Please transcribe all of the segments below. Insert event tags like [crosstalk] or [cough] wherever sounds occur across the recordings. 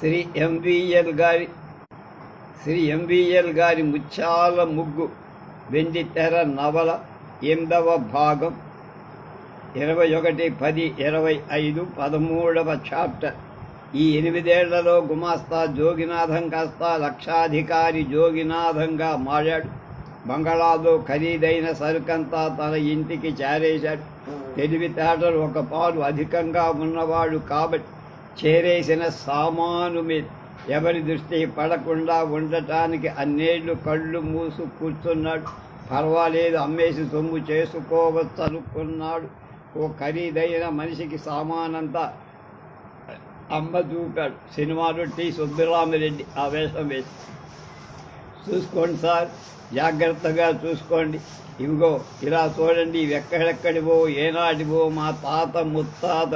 Shri MVL గారి Shri MVL గారి ముత్యాల ముగ్గు వెండి తెర నవల ఎనిమిదవ భాగం ఇరవై ఒకటి పది ఇరవై ఐదు పదమూడవ చాప్టర్. ఈ ఎనిమిదేళ్ళలో గుమాస్తా జోగినాథం కాస్త లక్షాధికారి జోగినాథంగా మారాడు. బంగాళాలో ఖరీదైన సరుకంతా తన ఇంటికి చేరేశాడు. తెలివితేటలు ఒక పాలు అధికంగా ఉన్నవాడు కాబట్టి చేరేసిన సామాను మీద ఎవరి దృష్టి పడకుండా ఉండటానికి అన్నేళ్ళు కళ్ళు మూసు కూర్చున్నాడు. పర్వాలేదు అమ్మేసి సొమ్ము చేసుకోవచ్చు అనుకున్నాడు ఓ ఖరీదైన మనిషికి సామానంతా అమ్మ చూపాడు. సినిమాలో టి సుబ్బరామిరెడ్డి ఆ వేషం వేసి. చూసుకోండి సార్ జాగ్రత్తగా చూసుకోండి. ఇవిగో ఇలా చూడండి ఇవి ఎక్కడెక్కడివో ఏనాటివో మా తాత ముత్తాత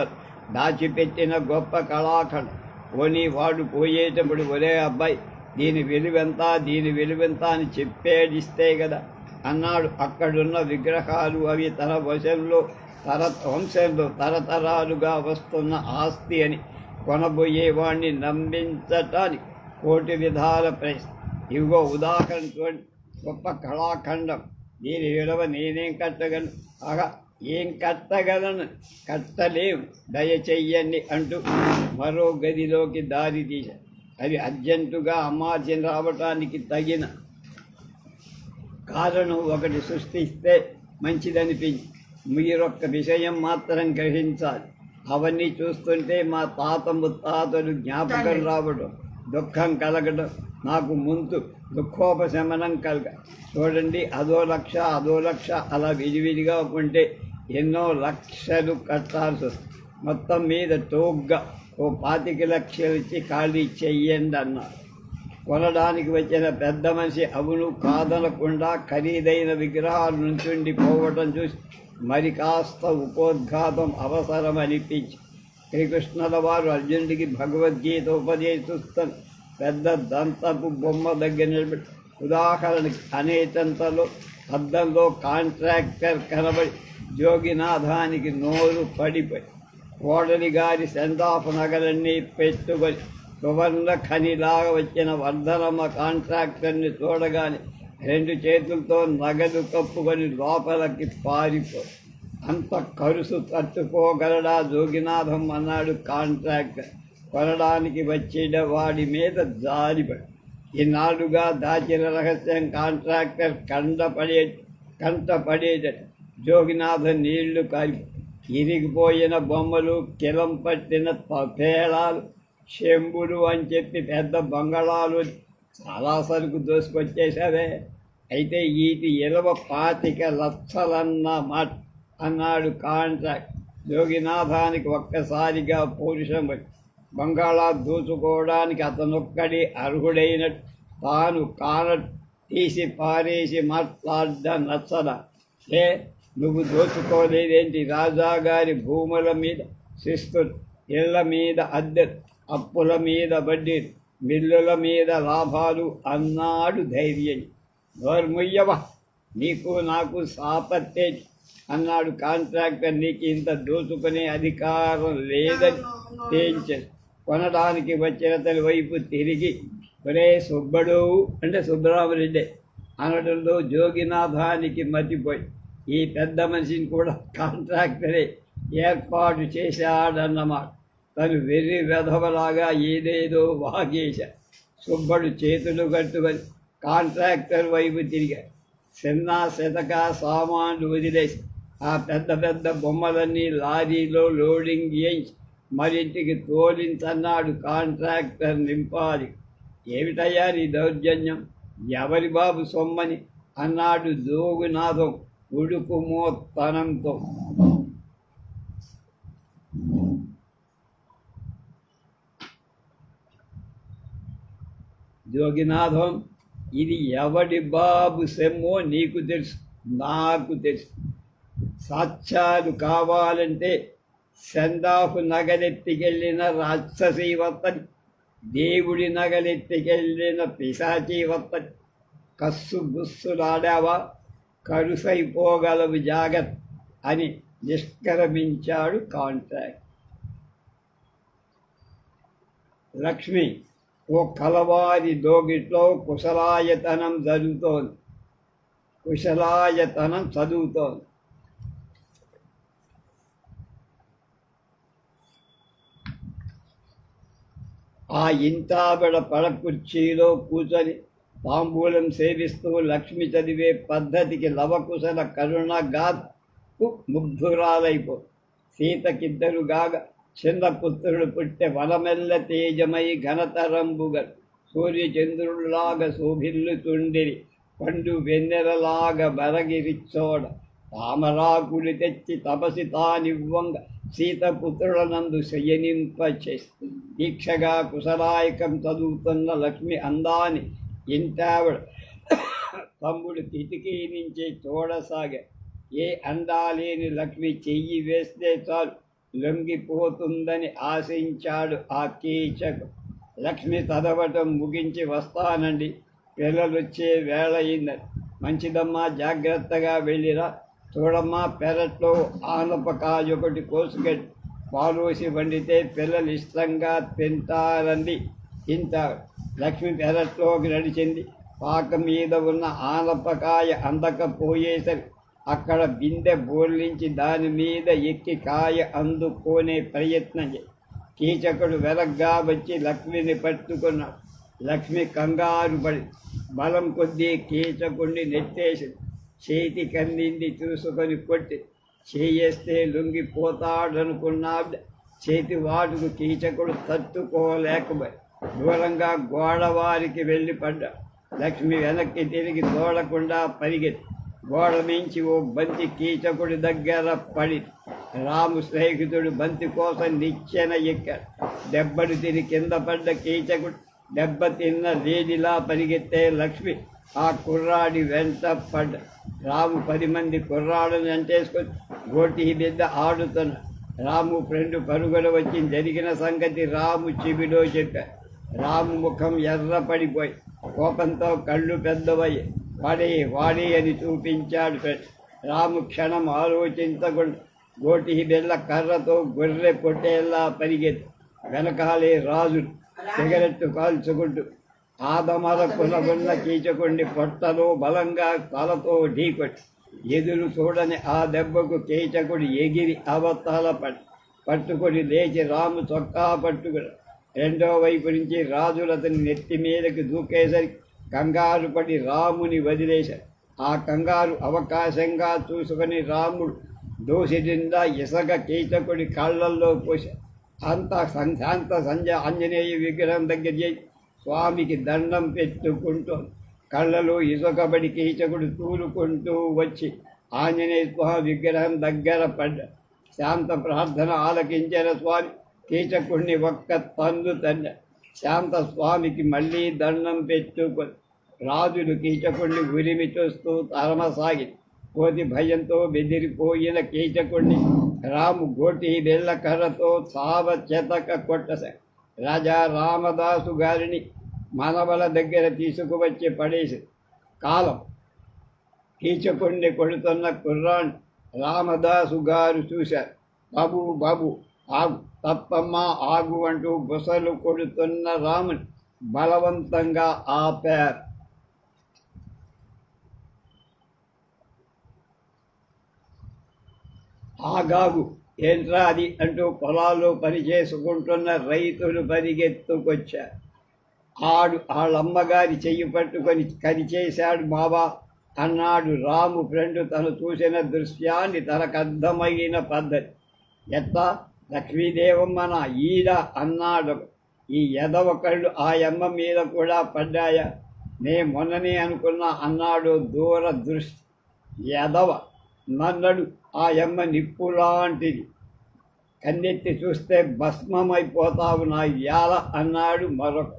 దాచిపెట్టిన గొప్ప కళాఖండం. పోనీ వాడు పోయేటప్పుడు ఒరే అబ్బాయి దీని విలువెంత దీని విలువెంత అని చెప్పేడిస్తే కదా అన్నాడు. అక్కడున్న విగ్రహాలు అవి తన వశంలో తర వంశంలో తరతరాలుగా వస్తున్న ఆస్తి అని కొనబోయేవాణ్ణి నమ్మించటానికి కోటి విధాల ప్రశ్న ఇవిగో ఉదాహరణ చూడండి. గొప్ప కళాఖండం. దీని విలువ నేనేం కట్టగలను? ఆగా ఏం కట్టగలను కట్టలేం దయచెయ్యండి అంటూ మరో గదిలోకి దారి తీశారు అది అర్జెంటుగా అమ్మార్చిన రావటానికి తగిన కారణం ఒకటి సృష్టిస్తే మంచిదనిపించి. మీరొక్క విషయం మాత్రం గ్రహించాలి. అవన్నీ చూస్తుంటే మా తాత ముత్తాతలు జ్ఞాపకం రావడం దుఃఖం కలగడం నాకు ముందు దుఃఖోపశమనం కలగ. చూడండి అదో లక్ష అదో లక్ష అలా విడివిడిగా ఉంటే ఎన్నో లక్షలు కట్టాల్సి మొత్తం మీద టోగ్గా ఓ పాతిక లక్షలు ఇచ్చి ఖాళీ చెయ్యండి అన్నారు. కొనడానికి వచ్చిన పెద్ద మనిషి అవును కాదనకుండా ఖరీదైన విగ్రహాలు నుంచుండి పోవటం చూసి మరి కాస్త ఉపోద్ఘాతం అవసరం అనిపించి శ్రీకృష్ణుల వారు అర్జునుడికి భగవద్గీత ఉపదేశిస్తున్న పెద్ద దంతపు బొమ్మ దగ్గర నిలబెట్టి. ఉదాహరణకి అనేటంతలో అద్దంలో కాంట్రాక్టర్ కనబడి జోగినాథానికి నోరు పడిపోయి. కోడలి గారి సెందాఫ్ నగలన్నీ పెట్టుబడి సువర్ణ ఖనిలాగా వచ్చిన వర్ధనమ్మ కాంట్రాక్టర్ని చూడగానే రెండు చేతులతో నగదు కప్పుకొని లోపలికి పారిపో. అంత కరుసు తట్టుకోగలడా జోగినాథం అన్నాడు కాంట్రాక్టర్. కొనడానికి వచ్చిన వాడి మీద జారిపడి ఈనాడుగా దాచిన రహస్యం కాంట్రాక్టర్ కండపడే కంటపడేటట్టు జోగినాథ నీళ్ళు కారి ఇరిగిపోయిన బొమ్మలు కిలం పట్టిన పేళాలు శంబులు అని చెప్పి పెద్ద బంగళాలు చాలా సరుకు దోసుకొచ్చేసావే అయితే వీటి ఇరవ పాతిక లక్షలన్న మాట అన్నాడు కాంట్రాక్ట్ జోగినాథానికి ఒక్కసారిగా పౌరుషం బంగాళా దూచుకోవడానికి అతనొక్కడి అర్హుడైనట్టు తాను కాన తీసి పారేసి మాట్లాడ్డ నచ్చదా? ఏ నువ్వు దోచుకోలేదేంటి రాజాగారి భూముల మీద శిస్తు ఇళ్ళ మీద అద్దె అప్పుల మీద వడ్డీ మిల్లుల మీద లాభాలు అన్నాడు ధైర్యం నోర్ముయ్యవా నీకు నాకు సాపత్తే అన్నాడు కాంట్రాక్టర్. నీకు ఇంత దోచుకునే అధికారం లేదని తేల్చాడు. కొనడానికి వచ్చిన తన వైపు తిరిగి ఒరే సుబ్బడు అంటే సుబ్బరామరెడ్డి అనడంలో జోగినాథానికి మతిపోయి ఈ పెద్ద మనిషిని కూడా కాంట్రాక్టరే ఏర్పాటు చేశాడన్నమాట. తను వెర్రి వెధవలాగా ఏదేదో వాగేశా. సుబ్బడు చేతులు కట్టుకొని కాంట్రాక్టర్ వైపు తిరిగాడు చిన్న శతక సామాన్లు వదిలేసి ఆ పెద్ద పెద్ద బొమ్మలన్నీ లారీలో లోడింగ్ చేయించి మరింటికి తోలించన్నాడు కాంట్రాక్టర్ నింపాలి. ఏమిటయ్యా నీ దౌర్జన్యం? ఎవరి బాబు సొమ్మని? అన్నాడు జోగునాథం. ఉడుకుమోత్తనంతో జోగినాథం ఇది ఎవడి బాబు సెమ్మో నీకు తెలుసు నాకు తెలుసు. సాక్ష్యాలు కావాలంటే సెందాఫు నగలెత్తికెళ్ళిన రాక్షసి వత్తని దేవుడి నగలెత్తికెళ్ళిన పిశాచి వత్తని కస్సు గుస్సులాడావా? కరుసైపోగలవు జాగ్రత్త అని నిష్క్రమించాడు కాంట్రాక్ట్. లక్ష్మి ఓ కలవారి దోగిట్లో కుశలాయతనం జరుగుతోంది కుశలాయతనం చదువుతోంది. ఆ ఇంటాబడ పడకుర్చీలో కూర్చొని తాంబూలం సేవిస్తూ లక్ష్మి చదివే పద్ధతికి లవకుశల కరుణగాకు ముగ్ధురాలైపో. సీతకిద్దరు గాగ చిన్న పుత్రుడు పుట్టే వనమెల్ల తేజమై ఘనతరంబుగ సూర్యచంద్రుల్లాగా శోభిల్లుతుండిరి. పండు వెన్నెరలాగ బరగిరిచ్చోడ తామరాకులు తెచ్చి తపసి తానివ్వంగ సీతపుత్రులనందు శయనింప దీక్షగా కుశలాయకం చదువుతున్న లక్ష్మి అందాన్ని ఇంతావిడ తమ్ముడు కిటికీ నుంచి చూడసాగే ఏ అందాలేని లక్ష్మి చెయ్యి వేస్తే చాలు. లొంగిపోతుందని ఆశించాడు ఆ కీచకు. లక్ష్మి చదవటం ముగించి వస్తానండి. పిల్లలొచ్చే వేళ అయిందని. మంచిదమ్మా జాగ్రత్తగా వెళ్ళిరా. చూడమ్మా పెరట్లో ఆనపకాయ ఒకటి కోసుకెళ్ళి. పాలోసి వండితే పిల్లలు ఇష్టంగా తింటారండి తింటారు లక్ష్మి పెరట్లోకి నడిచింది పాక మీద ఉన్న ఆనపకాయ అందకపోయేసరి అక్కడ బిందె బోర్లించి దాని మీద ఎక్కి కాయ అందుకునే ప్రయత్నం కీచకుడు వెలగ్గా వచ్చి లక్ష్మిని పట్టుకున్నాడు. లక్ష్మి కంగారు పడి బలం కొద్దీ కీచకుడిని నెట్టేసింది చేతి కందింది చూసుకొని కొట్టి చేయేస్తే లొంగిపోతాడనుకున్నాడు. చేతి వాటుకు కీచకుడు తట్టుకోలేకపోయి దూరంగా గోడవారికి వెళ్ళి పడ్డ. లక్ష్మి వెనక్కి తిరిగి తోడకుండా పరిగెత్తి గోడ మించి ఓ బంతి కీచకుడి దగ్గర పడి రాము స్నేహితుడు బంతి కోసం నిచ్చెన ఎక్కాడు. దెబ్బడు తిని కింద పడ్డ కీచకుడు దెబ్బ తిన్న లేడిలా పరిగెత్తే లక్ష్మి ఆ కుర్రాడి వెంట పడ్డ. రాము పది మంది కుర్రాళ్ళని అంటేసుకొని గోటి బిడ్డ ఆడుతున్న. రాము ఫ్రెండ్ పరుగులు వచ్చి జరిగిన సంగతి రాము చెవిలో చెప్పాడు. రాము ముఖం ఎర్ర పడిపోయి కోపంతో కళ్ళు పెద్దవయ్యి వాడే వాడి అని చూపించాడు రాము క్షణం ఆలోచించకుండా గోటి బిళ్ళ కర్రతో గొర్రె పొట్టేలా పరిగెత్తి వెనకాలే రాజు సిగరెట్టు కాల్చుకుంటూ ఆదమర కులగున్న కీచకుండి పొట్టలో బలంగా తలతో ఢీకొట్టి ఎదురు చూడని ఆ దెబ్బకు కీచకుడు ఎగిరి అవతాల పడి పట్టుకొని లేచి రాము చొక్కా పట్టుకుని రెండో వైపు నుంచి రాజులు అతని నెత్తి మీదకి దూకేసరి కంగారు పడి రాముని వదిలేశారు. ఆ కంగారు అవకాశంగా చూసుకొని రాముడు దోషి నిండా ఇసగ కీచకుడి కళ్ళల్లో పోశారు అంత సంశాంత సంజ ఆంజనేయ విగ్రహం దగ్గర చేసి స్వామికి దండం పెట్టుకుంటూ కళ్ళలో ఇసుకబడి కీచకుడు తూలుకుంటూ వచ్చి ఆంజనేయ స్వామి విగ్రహం దగ్గర పడ్డ శాంత ప్రార్థన ఆలకించిన స్వామి. కీచకుణ్ణి ఒక్క తందు తండ్రి శాంత స్వామికి మళ్ళీ దండం పెట్టుకొని రాజులు కీచకుణ్ణి ఉరిమి చూస్తూ తరమసాగి కోతి భయంతో బెదిరిపోయిన కీచకుణ్ణి రాము గోటి బెల్లకర్రతో చావ సావ చెతక రాజా రామదాసు గారిని మనవల దగ్గర తీసుకువచ్చి పడేసి కాలం కీచకుణ్ణి కొడుతున్న కుర్రాన్ని రామదాసు గారు చూశారు. బాబు బాబు ఆగు. తప్పమ్మ ఆగు అంటూ గుసలు కొడుతున్న రాముని బలవంతంగా ఆపారు ఆగాగు ఏంట్రా అది అంటూ పొలాల్లో పని చేసుకుంటున్న రైతులు పరిగెత్తుకొచ్చారు ఆడు వాళ్ళమ్మగారి చెయ్యి పట్టుకొని కరిచేశాడు బాబా అన్నాడు రాము ఫ్రెండ్ తను చూసిన దృశ్యాన్ని తనకు అర్థమైన పద్ధతి. ఎట్లా లక్ష్మీదేవమ్మ నా ఈడ అన్నాడు. ఈ ఎదవ కళ్ళు ఆ యమ్మ మీద కూడా పడ్డాయా? నే మొన్ననే అనుకున్నా అన్నాడు దూర దృష్టి ఎదవ నన్నడు ఆ యమ్మ నిప్పు లాంటిది. కన్నెత్తి చూస్తే భస్మమైపోతావు నా యాల అన్నాడు మరొక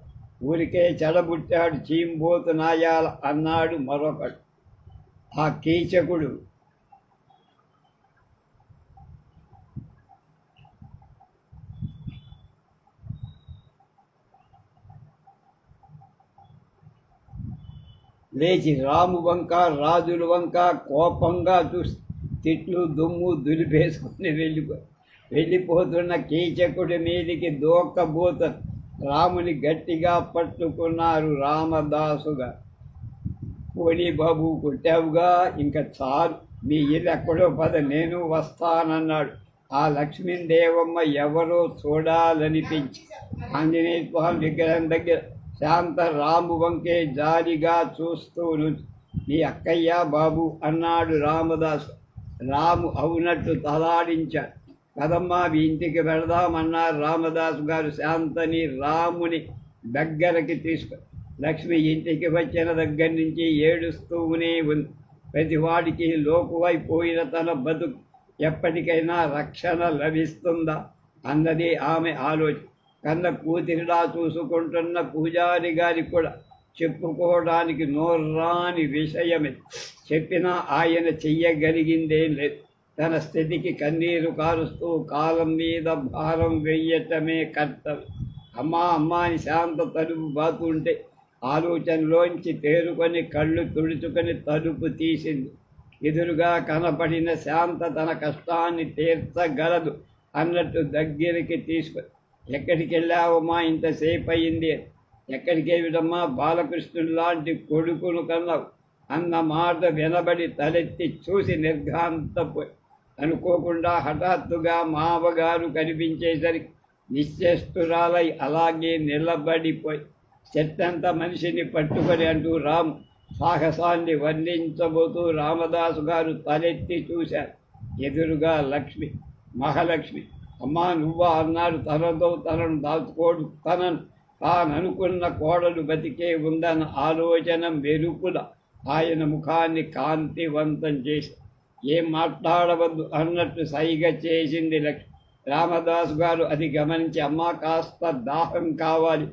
ఊరికే చెడబుట్టాడు చీంబోతు నాయాల అన్నాడు మరొకడు. ఆ కీచకుడు లేచి రాము వంక రాజుల వంక కోపంగా చూసి తిట్లు దుమ్ము దులిపేసుకుని వెళ్ళిపో వెళ్ళిపోతున్న కీచకుడి మీదికి దూకబోత రాముని గట్టిగా పట్టుకున్నారు రామదాసుగా. పోనీ బాబు కొట్టావుగా? ఇంకా చాలు. మీ ఇల్లు ఎక్కడో పద నేను వస్తానన్నాడు. ఆ లక్ష్మీదేవమ్మ ఎవరో చూడాలనిపించి. ఆంజనేయ స్వామి విగ్రహం దగ్గర శాంత రాము వంకే జారిగా చూస్తూ నీ అక్కయ్య బాబు అన్నాడు రామదాసు. రాము అవునట్టు తలాడించాడు కదమ్మా మీ ఇంటికి వెళదామన్నారు రామదాసు గారు. శాంతని రాముని దగ్గరకి తీసుకు. లక్ష్మి ఇంటికి వచ్చిన దగ్గర నుంచి ఏడుస్తూనే ఉంది. ప్రతివాడికి లోకువైపోయిన తన బతుకు ఎప్పటికైనా రక్షణ లభిస్తుందా? అన్నది ఆమె ఆలోచన కన్న కూతురిలా చూసుకుంటున్న పూజారి గారికి కూడా చెప్పుకోవడానికి నోర్రాని విషయమే. చెప్పినా ఆయన చెయ్యగలిగిందేం లేదు. తన స్థితికి కన్నీరు కారుస్తూ కాలం మీద భారం వెయ్యటమే కర్తవ్యం. అమ్మా అమ్మా అని శాంత తలుపు బాతుంటే ఆలోచనలోంచి తేరుకొని కళ్ళు తుడుచుకొని తలుపు తీసింది. ఎదురుగా కనపడిన శాంత తన కష్టాన్ని తీర్చగలదు అన్నట్టు దగ్గరికి తీసుకొని ఎక్కడికి వెళ్ళావమ్మా ఇంతసేపు అయింది ఎక్కడికి విధమ్మా బాలకృష్ణుడు లాంటి కొడుకును కన్నావు? అన్న మాట వినబడి తలెత్తి చూసి నిర్ఘాంతపోయి అనుకోకుండా హఠాత్తుగా మావగారు కనిపించేసరికి నిశ్చేస్తురాలై అలాగే నిలబడిపోయి చెట్టంత మనిషిని పట్టుకొని అంటూ రామ్ సాహసాన్ని వర్ణించబోతూ రామదాసు గారు తలెత్తి చూశారు. ఎదురుగా లక్ష్మి మహాలక్ష్మి అమ్మా నువ్వా అన్నాడు. తనతో తనను దాచుకోడు. తనను తాననుకున్న కోడలు బతికే ఉందన్న ఆలోచన మెరుపుల ఆయన ముఖాన్ని కాంతివంతం చేసి ఏం మాట్లాడవద్దు అన్నట్టు సైగ చేసింది లక్ష్మి. రామదాసు గారు అది గమనించి అమ్మ కాస్త దాహం కావాలి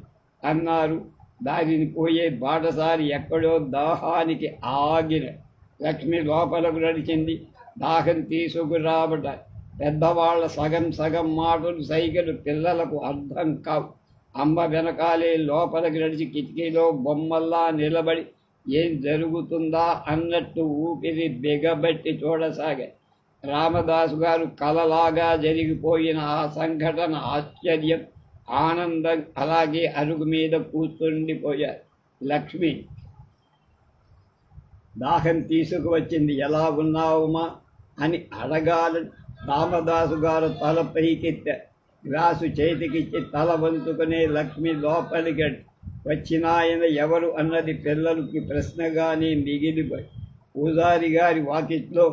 అన్నారు. దానిని పోయే బాటసారి ఎక్కడో దాహానికి ఆగిన లక్ష్మి లోపలకు నడిచింది. దాహం తీసుకురాబట పెద్దవాళ్ళ సగం సగం మాటలు సైకిలు పిల్లలకు అర్థం కావు. అమ్మ వెనకాలే లోపలికి నడిచి కిటికీలో బొమ్మల్లా నిలబడి ఏం జరుగుతుందా అన్నట్టు ఊపిరి బిగబట్టి చూడసాగా. రామదాసు గారు కలలాగా జరిగిపోయిన ఆ సంఘటన ఆశ్చర్యం ఆనందం అలాగే అరుగు మీద కూర్చుండిపోయారు. లక్ష్మి దాహం తీసుకువచ్చింది ఎలా ఉన్నావుమా అని అడగాలని రామదాసు గారు తల పైకెత్తారు గ్లాసు చేతికిచ్చి తల వంతుకునే లక్ష్మి లోపలికి వచ్చిన ఆయన ఎవరు అన్నది పిల్లలకి ప్రశ్నగానే మిగిలిపోయి. పూజారి గారి వాకిట్లో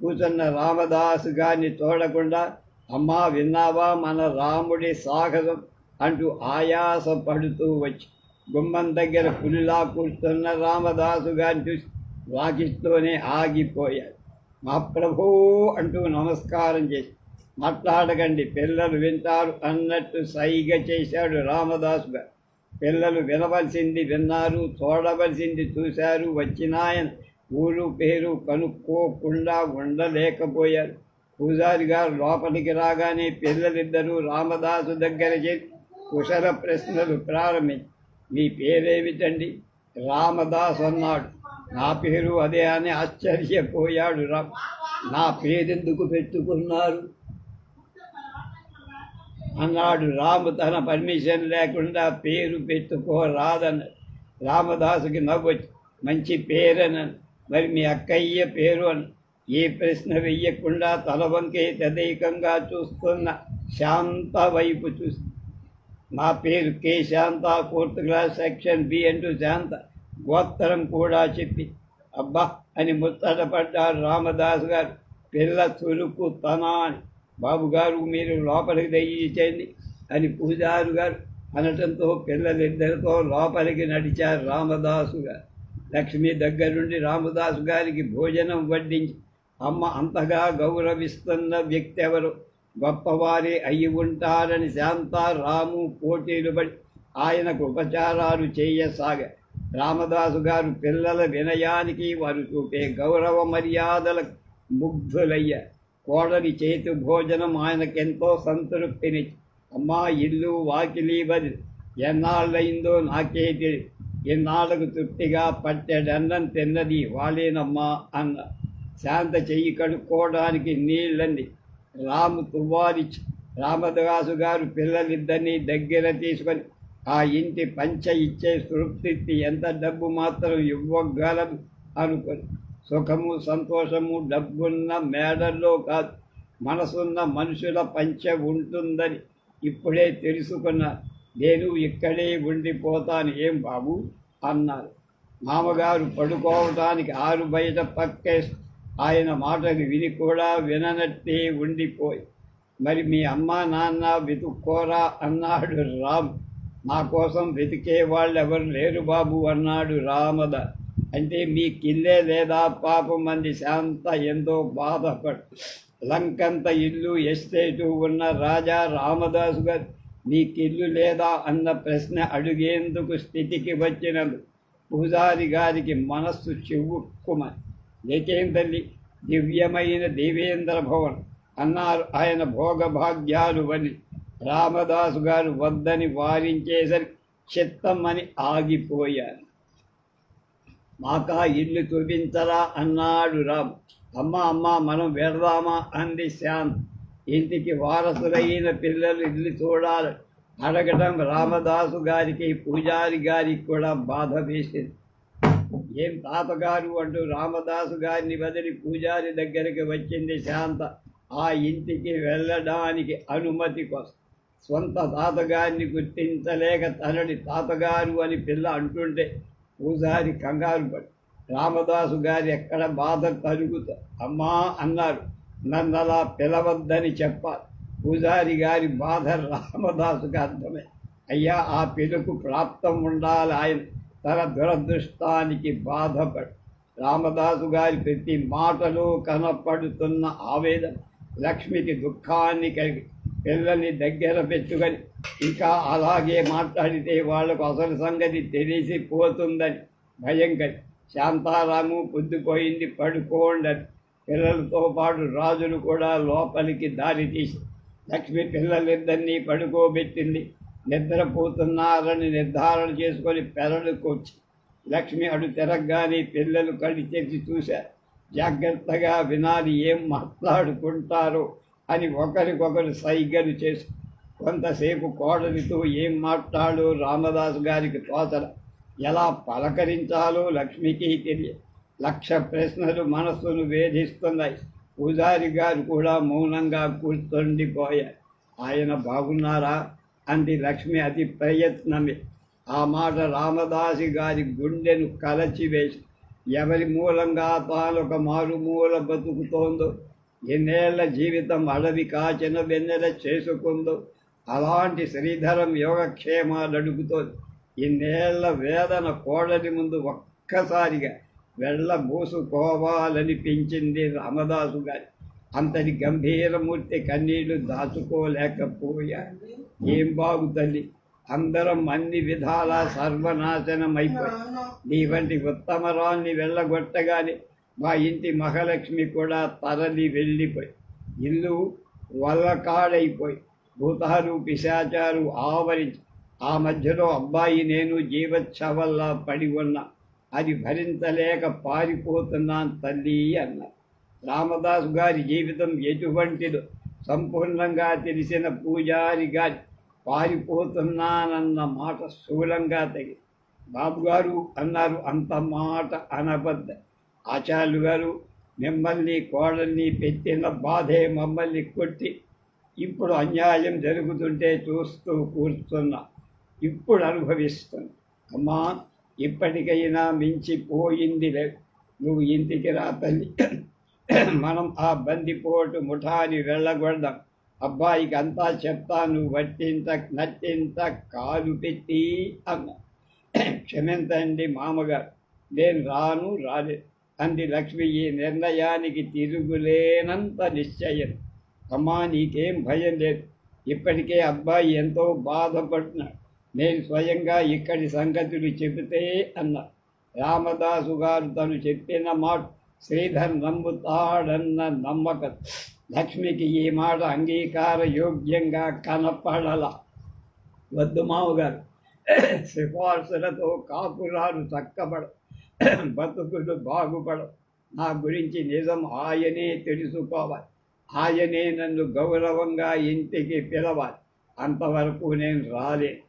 కూర్చున్న రామదాసు గారిని చూడకుండా అమ్మా విన్నావా? మన రాముడి సాహసం అంటూ ఆయాసపడుతూ వచ్చి గుమ్మం దగ్గర పులిలా కూర్చున్న రామదాసు గారిని చూసి వాకిట్లోనే ఆగిపోయాడు మా ప్రభు అంటూ నమస్కారం చేసి మాట్లాడకండి పిల్లలు వింటారు అన్నట్టు సైగ చేశాడు రామదాసు గారు. పిల్లలు వినవలసింది విన్నారు చూడవలసింది చూశారు వచ్చినాయన ఊరు పేరు కనుక్కోకుండా ఉండలేకపోయారు. పూజారి గారు లోపలికి రాగానే పిల్లలిద్దరూ రామదాసు దగ్గర చేసి కుశల ప్రశ్నలు ప్రారంభించి మీ పేరేమిటండి? రామదాస్ అన్నాడు. నా పేరు అదే అని ఆశ్చర్యపోయాడు రా. నా పేరెందుకు పెట్టుకున్నారు? అన్నాడు రాము. తన పర్మిషన్ లేకుండా పేరు పెట్టుకోరాదని రామదాసుకి నవ్వొచ్చి మంచి పేరని మరి మీ అక్కయ్య పేరు అని ఏ ప్రశ్న వెయ్యకుండా తల వంకే తదేకంగా చూస్తున్న శాంత వైపు చూసి నా పేరు K Shanta fourth class section B అంటూ శాంత. గోత్తరం కూడా చెప్పి అబ్బా అని ముచ్చటపడ్డారు రామదాసు గారు. పిల్ల చురుకు తనా అని. బాబుగారు మీరు లోపలికి దయచేయండి అని పూజారు గారు. అనటంతో పిల్లలిద్దరితో లోపలికి నడిచారు రామదాసు గారు. లక్ష్మి దగ్గరుండి రామదాసు గారికి భోజనం వడ్డించి అమ్మ అంతగా గౌరవిస్తున్న వ్యక్తి ఎవరు గొప్పవారే అయి ఉంటారని శాంత రాము పోటీలు పడి ఆయనకు ఉపచారాలు చేయసాగారు. రామదాసు గారు పిల్లల వినయానికి వారు చూపే గౌరవ మర్యాదల ముగ్ధులయ్య. కోడలి చేతి భోజనం ఆయనకెంతో సంతృప్తిని. అమ్మా ఇల్లు వాకిలి బది ఎన్నాళ్ళయిందో నాకే తెలియదు ఎన్నాళ్ళకు తృప్తిగా పట్టెడన్నం తిన్నది వాళ్ళేనమ్మా అన్న. శాంత చెయ్యి కడుక్కోవడానికి నీళ్ళండి రాము తువ్వారిచ్చి రామదాసు గారు పిల్లలిద్దరినీ దగ్గర తీసుకొని ఆ ఇంటి పంచ ఇచ్చే తృప్తి ఎంత డబ్బు మాత్రం ఇవ్వగలం అనుకుని. సుఖము సంతోషము డబ్బున్న మేడల్లో కాదు మనసున్న మనుషుల పంచ ఉంటుందని ఇప్పుడే తెలుసుకున్న నేను ఇక్కడే ఉండిపోతాను ఏం బాబు? అన్నారు. మామగారు పడుకోవటానికి ఆరు బయట పక్కే ఆయన మాటలు విని కూడా విననట్టే ఉండిపోయి. మరి మీ అమ్మ నాన్న వెతుక్కోరా అన్నాడు రామ్. నా కోసం వెతికే వాళ్ళు ఎవరు లేరు బాబు అన్నాడు రామద. అంటే మీ కిల్లే లేదా పాపం మంది శాంత ఎంతో బాధపడు. లంకంత ఇల్లు ఎస్టేటు ఉన్న రాజా రామదాసు గారు మీకిల్లు లేదా? అన్న ప్రశ్న అడిగేందుకు స్థితికి వచ్చిన పూజారి గారికి మనస్సు చెవుక్కుమని లేకేం తల్లి దివ్యమైన దేవేంద్ర భవన్ అన్నారు ఆయన భోగభాగ్యాలు అని. రామదాసు గారు వద్దని వారించేసరికి చిత్తమని ఆగిపోయారు మాకా ఇల్లు చూపించరా అన్నాడు రామ్. అమ్మ అమ్మ మనం వెళ్దామా అంది శాంత్ ఇంటికి వారసులైన పిల్లలు ఇల్లు చూడాలి. అడగటం రామదాసు గారికి పూజారి గారికి కూడా బాధ వేసింది. ఏం తాతగారు అంటూ రామదాసు గారిని వదిలి పూజారి దగ్గరికి వచ్చింది శాంత. ఆ ఇంటికి వెళ్ళడానికి అనుమతి కోసం. సొంత తాతగారిని గుర్తించలేక తనని తాతగారు అని పిల్ల అంటుంటే పూజారి కంగారు పడి రామదాసు గారు ఎక్కడ బాధ తరుగుతా అమ్మా అన్నారు. నన్ను అలా పిలవద్దని చెప్పాలి. పూజారి గారి బాధ రామదాసుకి అర్థమే. అయ్యా ఆ పిలుపు ప్రాప్తం ఉండాలి ఆయన. తన దురదృష్టానికి బాధపడు. రామదాసు గారి ప్రతి మాటలో కనపడుతున్న ఆవేదన లక్ష్మికి దుఃఖాన్ని కలిగి పిల్లల్ని దగ్గర పెట్టుకొని ఇంకా అలాగే మాట్లాడితే వాళ్ళకు అసలు సంగతి తెలిసిపోతుందని భయంకరి శాంతారాము పొద్దుపోయింది పడుకోండని. పిల్లలతో పాటు రాజులు కూడా లోపలికి దారి తీసి లక్ష్మి పిల్లలిద్దరినీ పడుకోబెట్టింది. నిద్రపోతున్నారని నిర్ధారణ చేసుకొని పెరడుకొచ్చి లక్ష్మి అడు తిరగగానే పిల్లలు కళ్ళు తెరిచి చూశారు జాగ్రత్తగా వినాలి ఏం మాట్లాడుకుంటారో అని ఒకరికొకరు సైగలు చేసి కొంతసేపు కోడలితో ఏం మాట్లాడో రామదాసు గారికి తోచల ఎలా పలకరించాలో లక్ష్మికి తెలియదు లక్ష ప్రశ్నలు మనస్సును వేధిస్తున్నాయి. పూజారి గారు కూడా మౌనంగా కూర్చుండిపోయారు. ఆయన బాగున్నారా? అంది లక్ష్మి అతి ప్రయత్నమే. ఆ మాట రామదాసి గారి గుండెను కలచివేసి ఎవరి మూలంగా తానొక మారుమూల బతుకుతోందో ఎన్నేళ్ళ జీవితం అడవి కాచిన వెన్నెల చేసుకుందో. అలాంటి శ్రీధరం యోగక్షేమాలు అడుగుతోంది ఇన్నేళ్ళ వేదన కోడలి ముందు ఒక్కసారిగా వెళ్ళబోసుకోవాలనిపించింది రామదాసు గారి. అంతటి గంభీరమూర్తి కన్నీళ్ళు దాచుకోలేకపోయా ఏం బాగు తల్లి అందరం అన్ని విధాలా సర్వనాశనమైపోయి నీ వంటి ఉత్తమరాల్ని వెళ్ళగొట్టగానే మా ఇంటి మహాలక్ష్మి కూడా తరలి వెళ్ళిపోయి ఇల్లు వల్లకాడైపోయి భూతాలు పిశాచారు ఆవరించి ఆ మధ్యలో అబ్బాయి నేను జీవచ్ఛవల్లా పడి ఉన్నా అది భరించలేక పారిపోతున్నాను తల్లి అన్నారు రామదాసు గారి జీవితం ఎటువంటిదో సంపూర్ణంగా తెలిసిన పూజారి గారి పారిపోతున్నానన్న మాట స్థూలంగా తగి బాబు గారు అన్నారు అంత మాట అనబద్ద ఆచార్యులు గారు మిమ్మల్ని కోడల్ని పెట్టిన బాధే మమ్మల్ని కొట్టి ఇప్పుడు అన్యాయం జరుగుతుంటే చూస్తూ కూర్చున్నా ఇప్పుడు అనుభవిస్తున్నా. అమ్మా ఇప్పటికైనా మించిపోయింది లేదు నువ్వు ఇంటికి రా తల్లి. మనం ఆ బందిపోటు ముఠాని వెళ్ళగొడదాం. అబ్బాయికి అంతా చెప్తాను వట్టింత నట్టింత కాలు పెట్టి అన్న క్షమించండి మామగారు. నేను రాను రాలేదు. అంది లక్ష్మి ఈ నిర్ణయానికి తిరుగులేనంత నిశ్చయం. అమ్మా నీకేం భయం లేదు. ఇప్పటికే అబ్బాయి ఎంతో బాధపడుతున్నాడు. నేను స్వయంగా ఇక్కడి సంగతులు చెబితే అన్న. రామదాసు గారు తను చెప్పిన మాట శ్రీధర్ నమ్ముతాడన్న నమ్మకం. లక్ష్మికి ఈ మాట అంగీకార యోగ్యంగా కనపడల. వద్దు మామగారు [clears throat] సిఫార్సులతో కాపురాలు చక్కబడ బతుకులు బాగుపడ. నా గురించి నిజం ఆయనే తెలుసుకోవాలి. ఆయనే నన్ను గౌరవంగా ఇంటికి పిలవాలి. అంతవరకు నేను రాలే.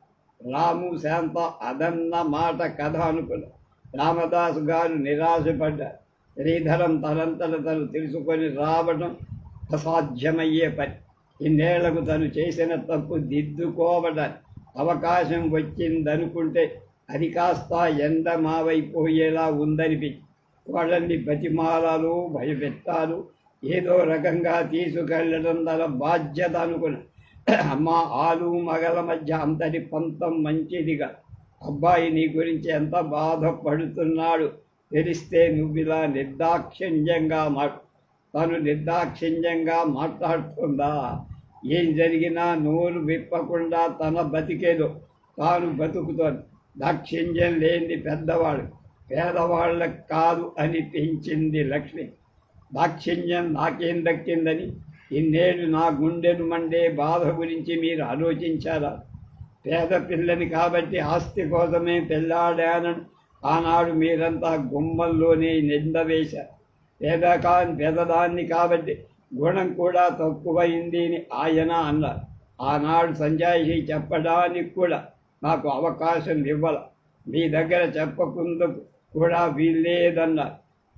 రాము శాంత అదన్న మాట కథ అనుకున్నా. రామదాసు గారు నిరాశపడ్డారు శ్రీధరం తనంతట తను తెలుసుకొని రావడం అసాధ్యమయ్యే పని. ఇన్నేళ్ళకు తను చేసిన తప్పు దిద్దుకోవడానికి అవకాశం వచ్చిందనుకుంటే అది కాస్త ఎండ మావైపోయేలా ఉందనిపించి వాళ్ళని బతిమాలలు భయపెట్టాలు ఏదో రకంగా తీసుకెళ్ళడం తన బాధ్యత అనుకున్న అమ్మ ఆలు మగల మధ్య అంతటి పంతం మంచిదిగా. అబ్బాయి నీ గురించి ఎంత బాధపడుతున్నాడు తెలిస్తే నువ్వు ఇలా నిర్దాక్షిణ్యంగా మా తను నిర్దాక్షిణ్యంగా మాట్లాడుతుందా? ఏం జరిగినా నోరు విప్పకుండా తన బతికేదో తాను బతుకుతోంది. దాక్షిణ్యం లేని పెద్దవాడు పేదవాళ్ళకు కాదు అనిపించింది లక్ష్మి. దాక్షిణ్యం నాకేం దక్కిందని? ఇన్నేళ్ళు నా గుండెను మండే బాధ గురించి మీరు ఆలోచించారా? పేద పిల్లని కాబట్టి ఆస్తి కోసమే పెళ్ళాడానని. ఆనాడు మీరంతా గుమ్మల్లోనే నిందవేశారు పేదకా పేదదాన్ని కాబట్టి గుణం కూడా తక్కువైంది అని ఆయన అన్నారు. ఆనాడు సంజాయిషి చెప్పడానికి కూడా నాకు అవకాశం ఇవ్వాల. మీ దగ్గర చెప్పకుందుకు కూడా వీల్లేదన్నారు.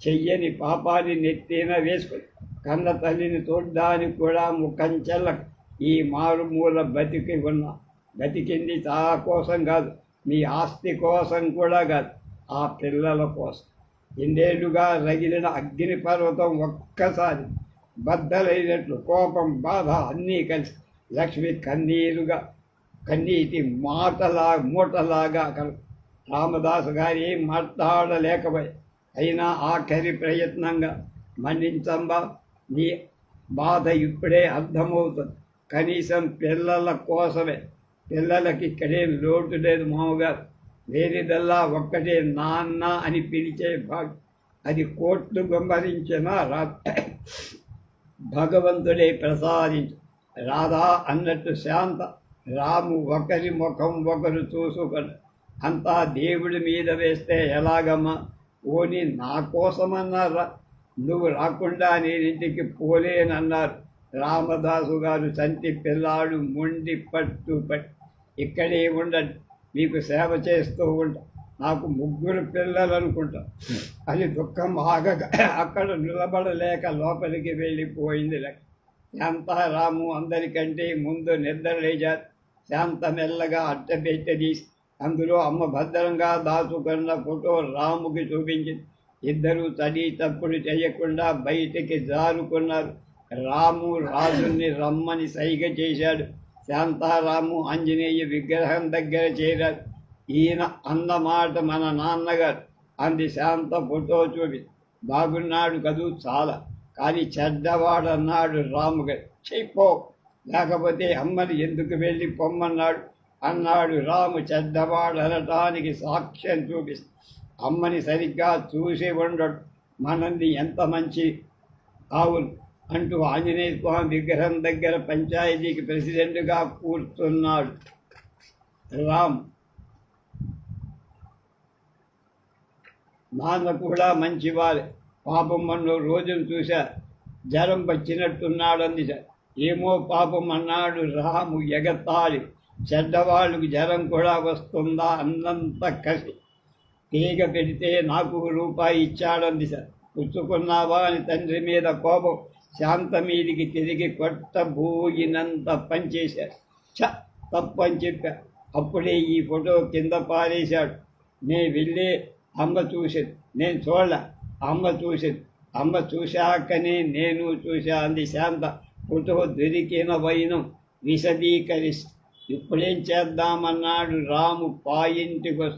చెయ్యని పాపాన్ని నెత్తిన వేసుకుని కన్న తల్లిని చూడ్డానికి కూడా ముఖంచెల్ల ఈ మారుమూల బతికి ఉన్నా. బతికింది తా కోసం కాదు మీ ఆస్తి కోసం కూడా కాదు ఆ పిల్లల కోసం. ఇన్నేళ్ళుగా రగిలిన అగ్ని పర్వతం ఒక్కసారి బద్దలైనట్లు కోపం బాధ అన్నీ కలిసి లక్ష్మి కన్నీరుగా కన్నీటి మాటలా మూటలాగా రామదాసు గారి మాట్లాడలేకపోయి అయినా ఆఖరి ప్రయత్నంగా మన్నించంబా నీ బాధ ఇప్పుడే అర్థమవుతుంది. కనీసం పిల్లల కోసమే. పిల్లలకి ఇక్కడేం లోటు లేదు మామగారు. వేరేదల్లా ఒక్కటే నాన్న అని పిలిచే భాగ్యం అది కోట్లు వెంబడించిన రా భగవంతుడే ప్రసాదించు. రాధా అన్నట్టు శాంత రాము ఒకరి ముఖం ఒకరు చూసుకొని అంతా దేవుడి మీద వేస్తే ఎలాగమ్మా? ఓని నా కోసమన్నారా? నువ్వు రాకుండా నేను ఇంటికి పోలేనన్నారు. రామదాసు గారు చంటి పిల్లాడు మొండి పట్టు పట్టి ఇక్కడే ఉండండి మీకు సేవ చేస్తూ ఉంటా. నాకు ముగ్గురు పిల్లలు అనుకుంటా అది దుఃఖం ఆగక. అక్కడ నిలబడలేక లోపలికి వెళ్ళిపోయింది లెక్క రాము అందరికంటే ముందు నిద్ర లేచారు. శాంత మెల్లగా అట్టపెట్టది అందులో అమ్మ భద్రంగా దాచుకున్న ఫోటో రాముకి చూపించింది ఇద్దరు తడి తప్పుడు చేయకుండా బయటికి జారుకున్నారు. రాము రాజుని రమ్మని సైగ చేశాడు. శాంతారాము ఆంజనేయ విగ్రహం దగ్గర చేరారు. ఈయన అన్నమాట మన నాన్నగారు. అంది శాంత ఫోటో చూపి బాగున్నాడు కదూ చాలా కానీ చెడ్డవాడన్నాడు రాముగారు. చెప్పో లేకపోతే అమ్మని ఎందుకు వెళ్ళి పొమ్మన్నాడు? అన్నాడు రాము చెడ్డవాడు అనటానికి సాక్ష్యం చూపిస్తా. అమ్మని సరిగ్గా చూసి ఉండడు. మనంది ఎంత మంచి? ఆవులు అంటూ ఆంజనేయ స్వామి విగ్రహం దగ్గర పంచాయతీకి ప్రెసిడెంట్గా కూర్చున్నాడు రామ్. నాన్న కూడా మంచివారు. పాపం మన రోజును చూశా జ్వరం వచ్చినట్టున్నాడంది. సార్ ఏమో పాపం అన్నాడు రాము ఎగతాళి. చెడ్డవాళ్ళకు జ్వరం కూడా వస్తుందా అన్నంత కసి. తీగ పెడితే నాకు రూపాయి ఇచ్చాడంది సార్. పుచ్చుకున్నావా అని తండ్రి మీద కోపం. శాంత మీదికి తిరిగి కొట్టబోయినంత పనిచేశాడు చ తప్పని చెప్పా. అప్పుడే ఈ ఫోటో కింద పారేశాడు. నేను వెళ్ళి అమ్మ చూసేది. నేను చూడలే. అమ్మ చూసేది. అమ్మ చూశాకనే నేను చూశా అంది శాంత. ఫోటో దొరికిన వైనం విశదీకరిస్తూ ఇప్పుడేం చేద్దామన్నాడు రాము పాయింటికి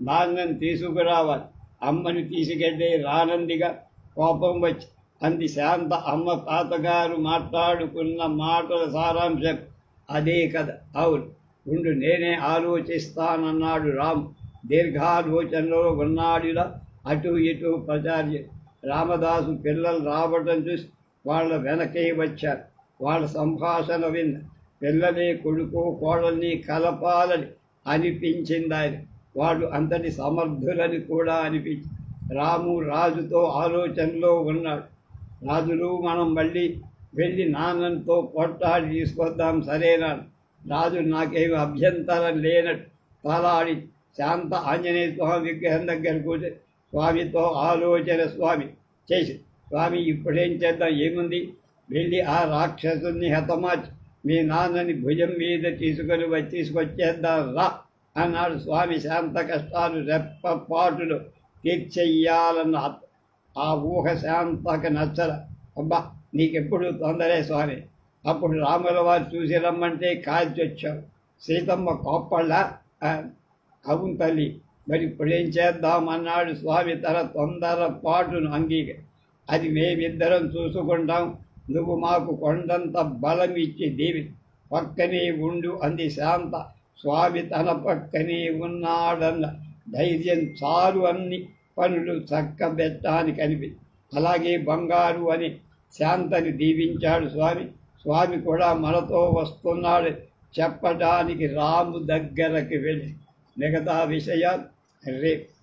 నాన్నని తీసుకురావాలి. అమ్మని తీసుకెళ్ళే రానందిగా కోపం వచ్చి అంది శాంత అమ్మ తాతగారు మాట్లాడుకున్న మాటల సారాంశం. అదే కదా అవును. ఉండు నేనే ఆలోచిస్తానన్నాడు రాము. దీర్ఘాలోచనలో ఉన్నాడులా. అటు ఇటు ప్రచార్య రామదాసు పిల్లలు రావటం చూసి వాళ్ళ వెనకే వచ్చారు. వాళ్ళ సంభాషణ విన్న పిల్లలే కొడుకు కోడల్ని కలపాలని అనిపించింది ఆయన. వాళ్ళు అంతటి సమర్థులని కూడా అనిపించి రాము రాజుతో ఆలోచనలో ఉన్నాడు. రాజులు మనం మళ్ళీ వెళ్ళి నాన్నతో పొట్టాడి తీసుకొద్దాం సరేనా రాజు నాకేమి అభ్యంతరం లేనట్టు తలాడి శాంత ఆంజనేయ స్వామి విగ్రహం దగ్గర కూర్చొని స్వామితో ఆలోచన స్వామి చేసి స్వామి ఇప్పుడేం చేద్దాం? ఏముంది? వెళ్ళి ఆ రాక్షసుని హతమార్చి. మీ నాన్నని భుజం మీద తీసుకొని వచ్చి తీసుకొచ్చేద్దాం రా అన్నాడు స్వామి శాంత కష్టాలు రెప్పపాటులో. తీర్చెయ్యాలన్న ఆ ఊహ శాంతకు నచ్చల. అబ్బా నీకెప్పుడు తొందరే స్వామి. అప్పుడు రాముల వారు చూసి రమ్మంటే కాల్చి వచ్చావు. సీతమ్మ కోప్పళ్ళ అవును తల్లి మరి ఇప్పుడేం చేద్దామన్నాడు స్వామి తన తొందర పాటును అంగీకరి అది మేమిద్దరం చూసుకుంటాం. నువ్వు మాకు కొండంత బలం ఇచ్చి పక్కనే ఉండు అంది శాంత. స్వామి తన పక్కనే ఉన్నాడన్న ధైర్యం చాలు అన్ని పనులు చక్కబెట్టానికి అనిపి. అలాగే బంగారు అని శాంతని దీవించాడు స్వామి. స్వామి కూడా మనతో వస్తున్నాడు. చెప్పడానికి రాము దగ్గరకు వెళ్ళి మిగతా విషయాలు రేపు